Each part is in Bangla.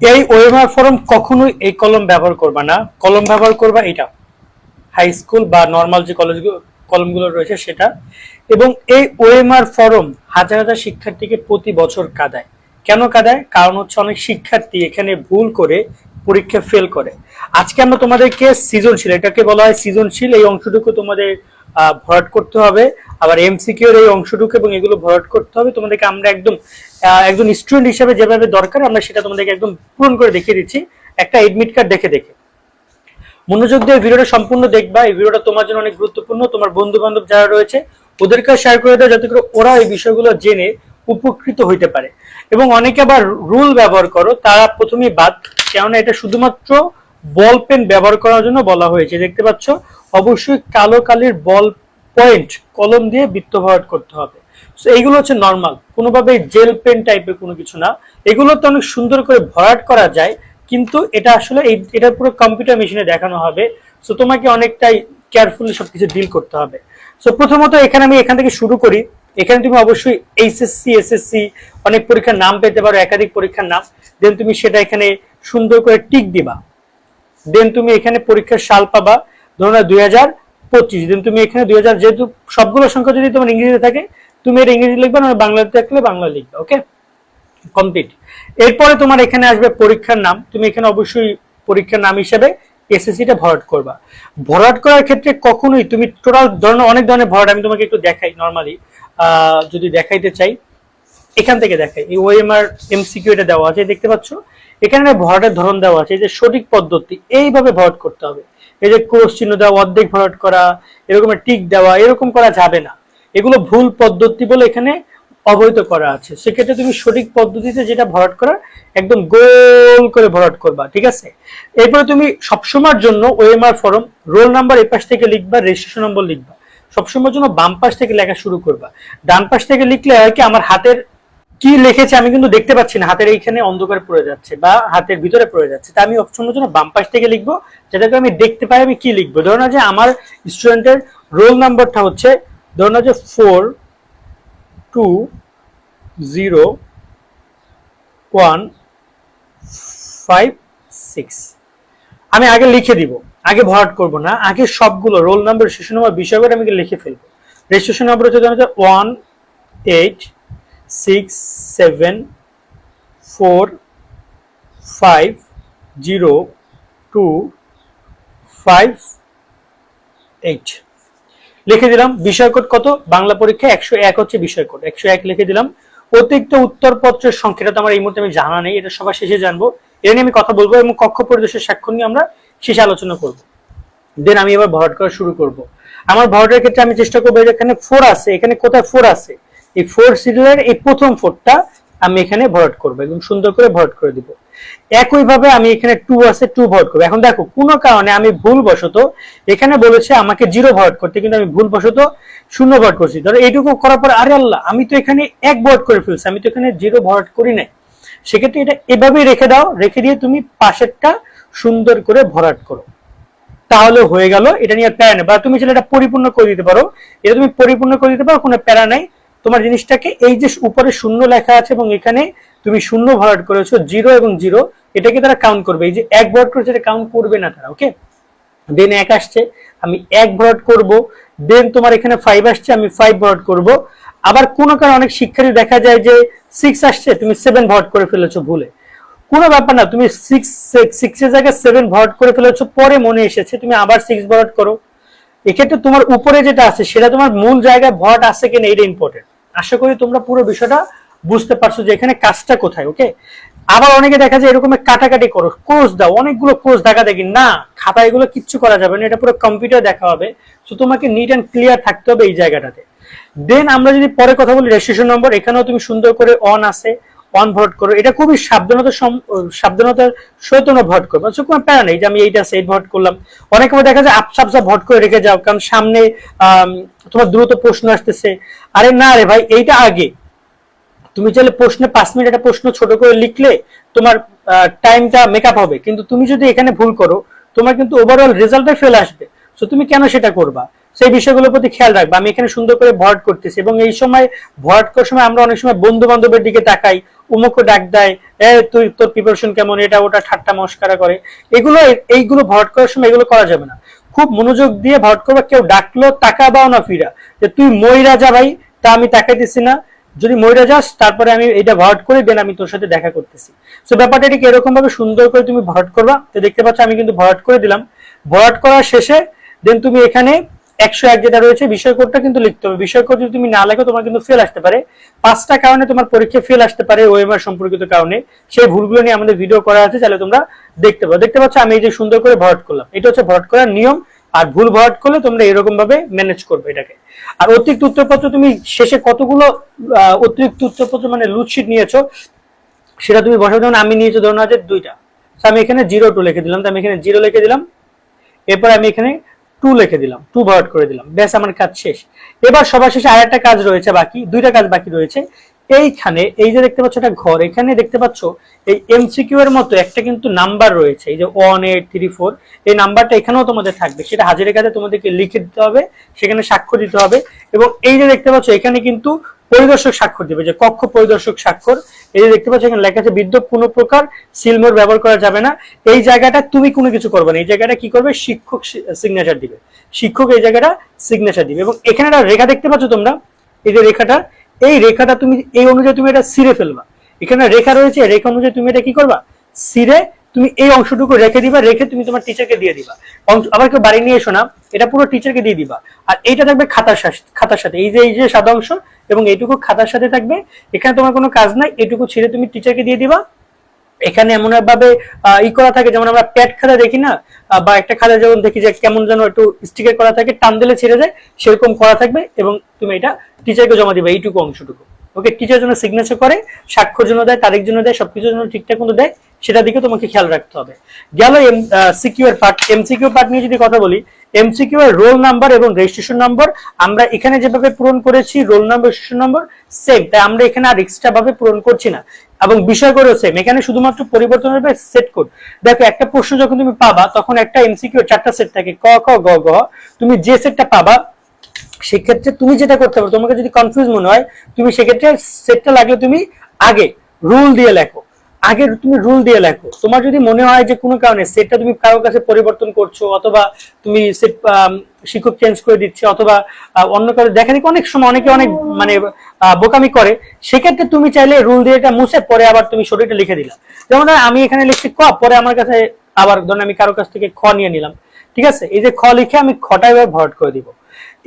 এই ওএমআর ফর্ম কখনোই এই কলম ব্যবহার করবা না। কলম ব্যবহার করবা এটা। হাই স্কুল বা নর্মাল যে কলেজগুলো কলমগুলো রয়েছে সেটা। এবং এই ওএমআর ফর্ম হাজার হাজার শিক্ষার্থীকে প্রতি বছর কাদায়। কেন কাদায়? কারণ হচ্ছে অনেক শিক্ষার্থী এখানে ভুল করে পরীক্ষা ফেল করে। আজকে আমরা তোমাদেরকে সৃজনশীল, এটাকে বলা হয় সৃজনশীল, এই অংশটুকু তোমাদের ভরাট করতে হবে। আবার এমসিকিউর এই অংশটুকু এবং এগুলো ভরাট করতে হবে। তোমাদেরকে আমরা একদম একজন স্টুডেন্ট হিসেবে যেভাবে দরকার, আমরা সেটা তোমাদেরকে একদম পূরণ করে দেখিয়ে দিচ্ছি। একটা এডমিট কার্ড দেখে দেখে। মনোযোগ দিয়ে ভিডিওটা সম্পূর্ণ দেখবা। এই ভিডিওটা তোমার জন্য অনেক গুরুত্বপূর্ণ। তোমার বন্ধু বান্ধব যারা রয়েছে ওদেরকে শেয়ার করে দাও, যাতে করে ওরা এই বিষয়গুলো জেনে উপকৃত হইতে পারে। এবং অনেকে আবার রুল ব্যবহার করো, তারা প্রথমেই বাদ। কেননা এটা শুধুমাত্র বল পেন ব্যবহার করার জন্য বলা হয়েছে। দেখতে পাচ্ছ, অবশ্যই কালো কালির বল পয়েন্ট কলম দিয়ে বৃত্ত ভরাট করতে হবে। এইগুলো হচ্ছে নর্মাল কোনোভাবে জেল পেন টাইপের কোনো কিছু না। এগুলোতে অনেক সুন্দর করে ভরাট করা যায়, কিন্তু এটা আসলে এই এটা পুরো কম্পিউটার মেশিনে দেখানো হবে। সো তোমাকে অনেকটাই কেয়ারফুলি সবকিছু ডিল করতে হবে। সো প্রথমত এখানে আমি এখান থেকে শুরু করি। এখানে তুমি অবশ্যই এইচএসসি এসএসসি অনেক পরীক্ষার নাম পেতে পারো, একাধিক পরীক্ষার নাম। দেন তুমি সেটা এখানে সুন্দর করে টিক দিবা। দেন তুমি এখানে পরীক্ষার সাল পাবা, ধরো না দুই হাজার পঁচিশ দেন তুমি এখানে দুই হাজার, যেহেতু সবগুলো সংখ্যা যদি তোমার ইংরেজিতে থাকে, তুমি এটা ইংরেজি লিখবে না বাংলাতে থাকলে বাংলা লিখবে ওকে কমপ্লিট এরপরে তোমার এখানে আসবে পরীক্ষার নাম, তুমি এখানে অবশ্যই পরীক্ষার নাম হিসেবে এসএসসিটা ভরাট করবা। ভরাট করার ক্ষেত্রে কখনোই তুমি টোটাল ধরনের অনেক ধরনের ভরাট, আমি তোমাকে একটু দেখাই নর্মালি যদি দেখাইতে চাই, এখান থেকে দেখাই, এই ওএমআর এমসিকিউ এটা দেওয়া আছে, দেখতে পাচ্ছ? এখানে ভরাটের ধরন দেওয়া আছে, এই যে সঠিক পদ্ধতি, এইভাবে ভরাট করতে হবে। এই যে ক্রোশ চিহ্ন দেওয়া, অর্ধেক ভরাট করা, এরকম টিক দেওয়া, এরকম করা যাবে না। এগুলো ভুল পদ্ধতি বলে এখানে অবহিত করা আছে। সেক্ষেত্রে তুমি সঠিক পদ্ধতিতে যেটা ভরাট করা একদম গোল করে ভরাট করবা, ঠিক আছে? এরপরে তুমি সবসময়ের জন্য ওএমআর ফর্ম রোল নাম্বার এই পাশ থেকে লিখবা রেজিস্ট্রেশন নম্বর লিখবা। সবসময়ের জন্য বাম পাশ থেকে লেখা শুরু করবা। ডান পাশ থেকে লিখলে হয় কি, আমার হাতের কি লিখেছে আমি কিন্তু দেখতে পাচ্ছি না। হাতের এইখানে অন্ধকার পড়ে যাচ্ছে বা হাতের ভিতরে পড়ে যাচ্ছে। তা আমি অপশনের জন্য বাম পাশ থেকে লিখব যাতে করে আমি দেখতে পাই আমি কি লিখব। ধরো যে আমার স্টুডেন্টের রোল নাম্বারটা হচ্ছে, ধরো যে four two zero one five six আমি আগে লিখে দিব, আগে ভরাট করব না, আগে সবগুলো রোল নাম্বার শিশু নম্বর বিষয় করে আমি লিখে ফেলব। রেজিস্ট্রেশন নম্বর হচ্ছে ধরো one eight six seven four five zero two five eight. লিখে দিলাম, বিষয় কোড কত? বাংলা পরীক্ষা একশো এক হচ্ছে বিষয় কোড। একশো এক লিখে দিলাম। অতিরিক্ত উত্তরপত্রের সংখ্যাটা তো আমার এই মুহূর্তে আমি জানা নেই, এটা সবার শেষে জানব। এটা নিয়ে আমি কথা বলব এবং কক্ষ পরিদর্শের স্বাক্ষর নিয়ে আমরা শেষে আলোচনা করব। দেন আমি এবার ভরাট করা শুরু করব। আমার ভরাটের ক্ষেত্রে আমি চেষ্টা করব, এখানে ফোর আছে, এখানে কোথায় ফোর আছে? এই ফোর সিরিয়ালের এই প্রথম ফোরটা আমি এখানে ভরাট করব এবং সুন্দর করে ভরাট করে দিব। একইভাবে আমি এখানে টু আছে টু ভরাট করব। এখন দেখো, কোনো কারণে আমি ভুল বশত এখানে বলেছে আমাকে জিরো ভরাট করতে, কিন্তু আমি ভুল বশত শূন্য ভরাট করছি। ধরো এইটুকু করার পর, আরে আল্লাহ, আমি তো এখানে এক ভরাট করে ফেলছি, আমি তো এখানে জিরো ভরাট করি নাই। সেক্ষেত্রে এটা এভাবেই রেখে দাও, রেখে দিয়ে তুমি পাশেরটা সুন্দর করে ভরাট করো। তাহলে হয়ে গেল, এটা নিয়ে প্যারা নেই। বা তুমি চাইলে এটা পরিপূর্ণ করে দিতে পারো। এটা তুমি পরিপূর্ণ করে দিতে পারো, কোনো প্যারা নাই। তোমার জিনিসটাকে এই যে উপরে শূন্য লেখা আছে এবং এখানে তুমি শূন্য ভরাট করেছ, জিরো এবং জিরো, এটাকে তারা কাউন্ট করবে। এই যে এক ভরাট করেছে, এটা কাউন্ট করবে না তারা ওকে দেন এক আসছে, আমি এক ভরাট করব দেন তোমার এখানে ফাইভ আসছে, আমি ফাইভ ভরাট করব। আবার কোনো কারণে অনেক শিক্ষার্থী দেখা যায় যে সিক্স আসছে, তুমি সেভেন ভরাট করে ফেলেছো ভুলে। কোনো ব্যাপার না, তুমি সিক্স সিক্সের জায়গায় সেভেন ভরাট করে ফেলেছো, পরে মনে এসেছে, তুমি আবার সিক্স ভরাট করো। এক্ষেত্রে তোমার উপরে যেটা আছে, সেটা তোমার মূল জায়গায় ভরাট আছে কিনা এটা ইম্পর্টেন্ট আশা করি তোমরা পুরো বিষয়টা বুঝতে পারছ যে এখানে কাজটা কোথায় ওকে আবার অনেকে দেখা যায় এরকম কাটাকাটি করো কোর্স দাও, অনেকগুলো কোর্স দেখা দেখি, না, খাতা এগুলো কিচ্ছু করা যাবে না, এটা পুরো কম্পিউটার দেখা হবে। তো তোমাকে নিট অ্যান্ড ক্লিয়ার থাকতে হবে এই জায়গাটাতে। দেন আমরা যদি পরে কথা বলি রেজিস্ট্রেশন নম্বর এখানেও তুমি সুন্দর করে অন আছে অন ভোট করো, এটা খুবই সাবধানতার সম- সাবধানতার সহিত তোমরা ভোট করব। আচ্ছা কোনো প্যারা নেই যে আমি এইটা সেই ভোট করলাম। অনেক সময় দেখা যায় আপসা আপসা ভোট করে রেখে যাও, কারণ সামনে তোমার দ্রুত প্রশ্ন আসতেছে। আরে না রে ভাই, এইটা আগে। তুমি চাইলে প্রশ্নে পাঁচ মিনিট একটা প্রশ্ন ছোট করে লিখলে তোমার টাইমটা মেকআপ হবে। কিন্তু তুমি যদি এখানে ভুল করো, তোমার কিন্তু ওভারঅল রেজাল্টে ফেল আসবে। সো তুমি কেন সেটা করবা? সেই বিষয়গুলোর প্রতি খেয়াল রাখবা। আমি এখানে সুন্দর করে ভরাট করতেছি এবং এই সময় ভরাট করার সময় আমরা অনেক সময় বন্ধু বান্ধবের দিকে তাকাই, উমুকও ডাক দেয়, এ, তুই, তোর প্রিপারেশন কেমন? এটা, ওটা, ঠাট্টা, মস্কারা করে। এগুলো, এইগুলো ভরাট করার সময় এগুলো করা যাবে না। খুব মনোযোগ দিয়ে ভরাট করবা, কেউ ডাকলো, তাকাবাও না ফিরা। যে, তুই ময়রা যা ভাই, তা আমি তাকাইতেছি না। যদি ময়রা যাস, তারপরে আমি এটা ভরাট করে দেন, আমি তোর সাথে দেখা করতেছি। তো ব্যাপারটা ঠিক এরকম ভাবে সুন্দর করে তুমি ভরাট করবা। তো দেখতে পাচ্ছ, আমি কিন্তু ভরাট করে দিলাম। ভরাট করার শেষে দেন তুমি এখানে একশো এক যেটা রয়েছে, বিষয় কোডটা কিন্তু লিখতে হবে। বিষয় কোড যদি তুমি না লেখো, তোমার কিন্তু ফেল আসতে পারে। পাঁচটা কারণে তোমার পরীক্ষায় ফেল আসতে পারে ওএমআর সম্পর্কিত কারণে। সেই ভুলগুলো নিয়ে আমাদের ভিডিও করা আছে তাহলে তোমরা দেখতে পারো। দেখতে পাচ্ছ, আমি এই যে সুন্দর করে ভরাট করলাম। এটা হচ্ছে ভরাট করার নিয়ম। আর ভুল ভরাট করলে তোমরা এরকম ভাবে ম্যানেজ করবে এটাকে। আর অতিরিক্ত উত্তরপত্র তুমি শেষে কতগুলো অতিরিক্ত উত্তরপত্র মানে লুটশিট নিয়েছো, সেটা তুমি বসাও। যেমন আমি নিয়েছি, ধরুন আছে দুইটা। আমি এখানে জিরো টু লিখে দিলাম। তো আমি এখানে জিরো লিখে দিলাম। এরপর আমি এখানে টু লিখে দিলাম টু ভার্ট করে দিলাম। ব্যাস, আমার কাজ শেষ। এবার সবার শেষে আর একটা কাজ রয়েছে বাকি, দুইটা কাজ বাকি রয়েছে। এইখানে, এই যে দেখতে পাচ্ছ একটা ঘর, এখানে দেখতে পাচ্ছ এই এমসিকিউ এর মতো একটা কিন্তু নাম্বার রয়েছে। এই যে ওয়ান এইট থ্রি ফোর এই নাম্বারটা এখানেও তোমাদের থাকবে। সেটা হাজিরের কাছে তোমাদেরকে লিখে দিতে হবে, সেখানে স্বাক্ষর দিতে হবে। এবং এই যে দেখতে পাচ্ছ, এখানে কিন্তু পরিদর্শক স্বাক্ষর দিবে, যে কক্ষ পরিদর্শক স্বাক্ষর। এই যে দেখতে পাচ্ছ, এখানে লেখা আছে, বিদ্যুৎ কোনো প্রকার সিলমোর ব্যবহার করা যাবে না। এই জায়গাটা তুমি কোনো কিছু করবে না। এই জায়গাটা কি করবে? শিক্ষক সিগনেচার দিবে। শিক্ষক এই জায়গাটা সিগনেচার দিবে। এবং এখানে একটা রেখা দেখতে পাচ্ছ তোমরা? এই যে রেখাটা, এই রেখাটা তুমি, এই অনুযায়ী তুমি এটা সিরে ফেলবা। এখানে রেখা রয়েছে রেখা অনুযায়ী তুমি এটা কি করবা? সিরে তুমি এই অংশটুকু রেখে দিবা, রেখে তুমি তোমার টিচারকে দিয়ে দিবা। আবার কেউ বাড়ি নিয়ে এসো না, এটা পুরো টিচারকে দিয়ে দিবা। আর এইটা থাকবে খাতার সাথে খাতার সাথে। এই যে এই যে সাদা অংশ এবং এইটুকু খাতার সাথে থাকবে। এখানে তোমার কোনো কাজ নাই, এটুকু ছেড়ে তুমি টিচারকে দিয়ে দিবা। এখানে এমন ভাবে ই করা থাকে, যেমন আমরা প্যাড খাতা দেখি না বা একটা খাতা যেমন দেখি যে কেমন যেন একটু স্টিকার করা থাকে, টান দিলে ছেড়ে যায়, সেরকম করা থাকবে এবং তুমি এটা টিচারকে জমা দিবে, এইটুকু অংশটুকু। ওকে টিচার জন্য সিগনেচার করে, স্বাক্ষর জন্য দেয়, তারিখ জন্য দেয় সবকিছুর জন্য ঠিকঠাক মতো দেয় সেটা দিকে তোমাকে খেয়াল রাখতে হবে। গেল এম সিকিউ এর পার্ট এমসিকিউ পার্ট নিয়ে যদি কথা বলি এমসিকিউ এর রোল নাম্বার এবং রেজিস্ট্রেশন নম্বর আমরা এখানে যেভাবে পূরণ করেছি, roll number registration number same তাই আমরা এখানে আর এক্সট্রা ভাবে পূরণ করছি না। এবং বিষয় করে সেম এখানে শুধুমাত্র পরিবর্তন হবে সেট কোড দেখো, একটা প্রশ্ন যখন তুমি পাবা, তখন একটা এমসিকিউ চারটা সেট থাকে। ক, খ, গ গ। তুমি যে সেটটা পাবা, সেক্ষেত্রে তুমি যেটা করতে পারো, তোমাকে যদি কনফিউজ মনে হয়, তুমি সেক্ষেত্রে সেটটা লাগলে তুমি আগে রুল দিয়ে লেখো। আগে তুমি রুল দিয়ে লেখো। তোমার যদি মনে হয় যে কোনো কারণে সেটটা তুমি কারোর কাছে পরিবর্তন করছ অথবা তুমি সেট শিক্ষক চেঞ্জ করে দিচ্ছে অথবা অন্য কারও দেখা দেখি অনেক সময় অনেকে অনেক মানে বোকামি করে, সেক্ষেত্রে তুমি চাইলে রুল দিয়ে এটা মুছে, পরে আবার তুমি শরীরটা লিখে দিলা। যেমন আমি এখানে লিখছি ক, পরে আমার কাছে আবার ধরুন আমি কারোর কাছ থেকে খ নিয়ে নিলাম। ঠিক আছে? এই যে খ লিখে আমি খটা এবার ভরাট করে দিব।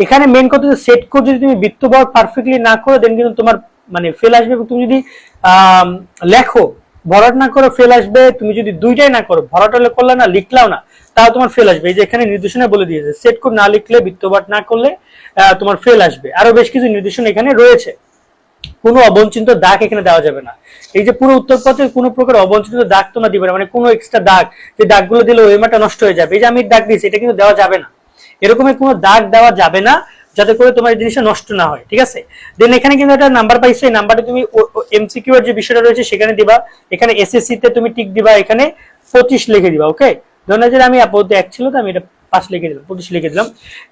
এখানে মেন কথা যে সেট কোড যদি তুমি বৃত্ত পারফেক্টলি না করো দেন কিন্তু তোমার মানে ফেল আসবে তুমি যদি লেখো ভরাট না করো ফেল আসবে, তুমি যদি দুইটাই না করো, ভরাট হলে করলে না, লিখলাও না, তাও তোমার ফেল আসবে। এই যে এখানে নির্দেশনা বলে দিয়েছে সেট কোড না লিখলে বৃত্তপাত না করলে তোমার ফেল আসবে। আরও বেশ কিছু নির্দেশনা এখানে রয়েছে। কোনো অবঞ্চিত দাগ এখানে দেওয়া যাবে না। এই যে পুরো উত্তরপত্রে কোনো প্রকার অবঞ্চিত দাগ তোমরা দিবে না মানে কোনো এক্সট্রা দাগ, যে দাগগুলো দিলে ওই ওয়েমাটা নষ্ট হয়ে যাবে। এই যে আমি দাগ দিয়েছি, এটা কিন্তু দেওয়া যাবে না। এরকমের কোনো দাগ দেওয়া যাবে না। যাতে করে তোমার জিনিসটা নষ্ট না হয়, ঠিক আছে? দেন এখানে কিন্তু একটা নাম্বার পাইছো, এই নাম্বারটা তুমি এমসিকিউ এর যে বিষয়টা রয়েছে সেখানে দিবা। এখানে এসএসসি তে তুমি টিক দিবা, এখানে পঁচিশ লিখে দিবা ওকে ধরুন যে আমি আপাতত এক ছিল, তো আমি এটা পাঁচ লিখে দিলাম, পঁচিশ লিখে দিলাম।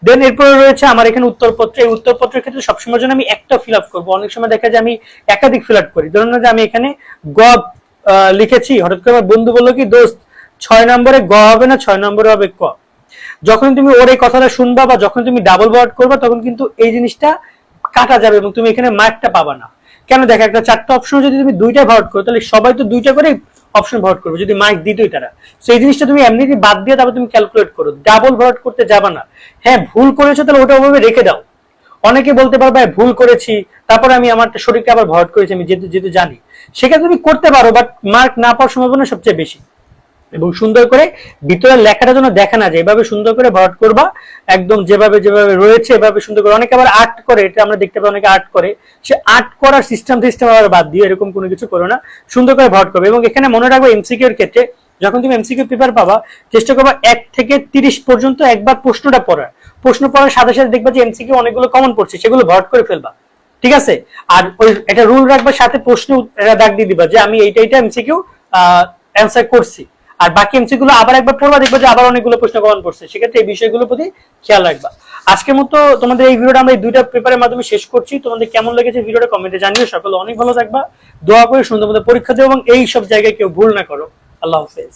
দেন এরপরে রয়েছে আমার এখানে উত্তরপত্র, এই উত্তরপত্রের ক্ষেত্রে সবসময় জন্য আমি একটা ফিল আপ করব। অনেক সময় দেখা যায় আমি একাধিক ফিল আপ করি। ধরুন যে আমি এখানে গ লিখেছি, হঠাৎ করে আমার বন্ধু বলল কি, দোস্ত, ছয় নম্বরে গ হবে না, ছয় নম্বরে হবে ক? যখন তুমি ওর এই কথাটা শুনবা বা যখন তুমি ডাবল ওয়ার্ড করবা তখন কিন্তু এই জিনিসটা কাটা যাবে এবং তুমি এখানে মার্কটা পাবা না। কেন? দেখো একটা চারটা অপশন যদি তুমি দুইটা ভরাট করো তাহলে সবাই তো দুইটা করে অপশন ভরাট করবে যদি মার্ক দিতই তারা। সেই জিনিসটা তুমি এমনিতে বাদ দিয়ে তারপর তুমি ক্যালকুলেট করো। ডাবল ভরাট করতে যাবা না। হ্যাঁ ভুল করেছ তাহলে ওটা ওভাবে রেখে দাও। অনেকে বলতে পারবে "ভাই, ভুল করেছি তারপরে আমি আমার শরীরকে আবার ভরাট করেছি আমি যেহেতু যেহেতু জানি। সেক্ষেত্রে তুমি করতে পারো বাট মার্ক না পাওয়ার সম্ভাবনা সবচেয়ে বেশি। এবং সুন্দর করে ভিতরের লেখাটা যেন দেখা না যায় এভাবে সুন্দর করে ভরাট করবা, একদম যেভাবে যেভাবে রয়েছে, এভাবে সুন্দর করে। অনেকে আবার আর্ট করে, এটা আমরা দেখতে পাই অনেকে আর্ট করে। সে আর্ট করার সিস্টেম সিস্টেম আবার বাদ দিয়ে এরকম কোনো কিছু করো না। সুন্দর করে ভরাট করবে। এবং এখানে মনে রাখব এমসিকিউ এর ক্ষেত্রে, যখন তুমি এমসিকিউ পেপার পাবা, চেষ্টা করবা এক থেকে তিরিশ পর্যন্ত একবার প্রশ্নটা পড়ার। প্রশ্ন পড়ার সাথে সাথে দেখবা যে এমসিকিউ অনেকগুলো কমন পড়ছে, সেগুলো ভরাট করে ফেলবা। ঠিক আছে? আর ওই এটা রুল রাখবা, সাথে প্রশ্ন দাগ দিয়ে দিবা যে আমি এইটা এইটা এমসিকিউ অ্যান্সার করছি। আর বাকি এমসি গুলো আবার একবার পড়বা, দেখবা যে আবার অনেকগুলো প্রশ্ন গ্রহণ করছে। সেক্ষেত্রে এই বিষয়গুলোর প্রতি খেয়াল রাখবা। আজকের মতো তোমাদের এই ভিডিওটা আমরা এই দুইটা পেপারের মাধ্যমে শেষ করছি। তোমাদের কেমন লেগেছে ভিডিওটা কমেন্টে জানিও। সকলে অনেক ভালো থাকবা। দোয়া করে সুন্দর মতো পরীক্ষা দেবো এবং এই সব জায়গায় কেউ ভুল না করো। আল্লাহ হাফেজ।